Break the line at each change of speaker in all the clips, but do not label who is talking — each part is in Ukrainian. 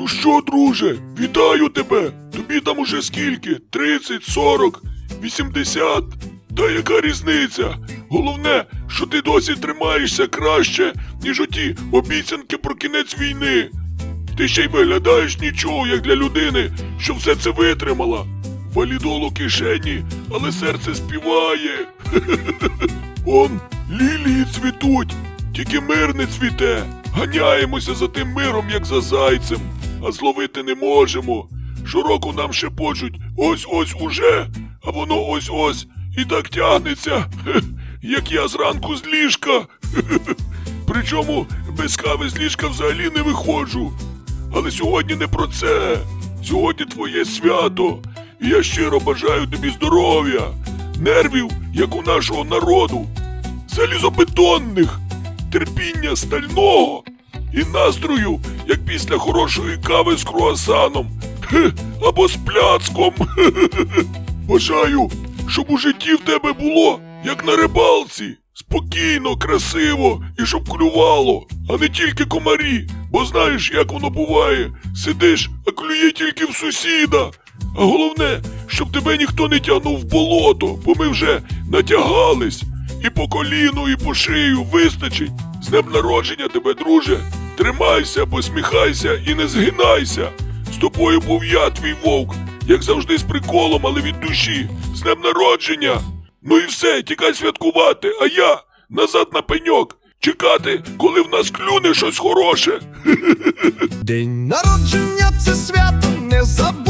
Ну що, друже, вітаю тебе! Тобі там уже скільки? 30, 40, 80? Та яка різниця? Головне, що ти досі тримаєшся краще, ніж оті обіцянки про кінець війни. Ти ще й виглядаєш нічого, як для людини, що все це витримала. Валідол у кишені, але серце співає. Он лілії цвітуть, тільки мир не цвіте. Ганяємося за тим миром, як за зайцем, а зловити не можемо. Щороку нам шепочуть ось-ось уже, а воно ось-ось і так тягнеться, як я зранку з ліжка. Причому без кави з ліжка взагалі не виходжу. Але сьогодні не про це. Сьогодні твоє свято. І я щиро бажаю тобі здоров'я, нервів, як у нашого народу, залізобетонних, терпіння стального і настрою, як після хорошої кави з круасаном або з пляцком. Бажаю, щоб у житті в тебе було, як на рибалці. Спокійно, красиво і щоб клювало, а не тільки комарі. Бо знаєш, як воно буває. Сидиш, а клює тільки в сусіда. А головне, щоб тебе ніхто не тягнув в болото, бо ми вже натягались. І по коліну, і по шию вистачить. З днем народження тебе, друже. Тримайся, посміхайся і не згинайся. З тобою був я, твій вовк, як завжди з приколом, але від душі. З днем народження. Ну і все, тікай святкувати, а я назад на пеньок. Чекати, коли в нас клюне щось хороше.
День народження це свято, не забудь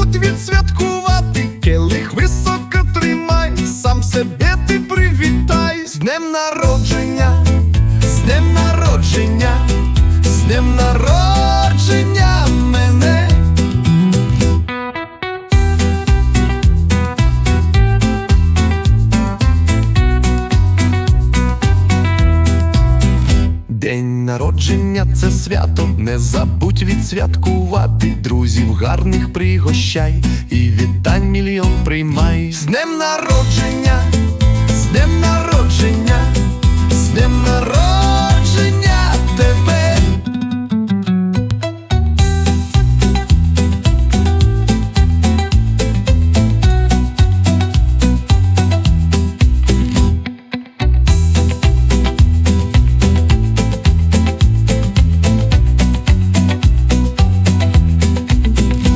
День народження це свято, не забудь відсвяткувати. Друзів гарних пригощай і вітань мільйон приймай. З днем народження, з днем народження,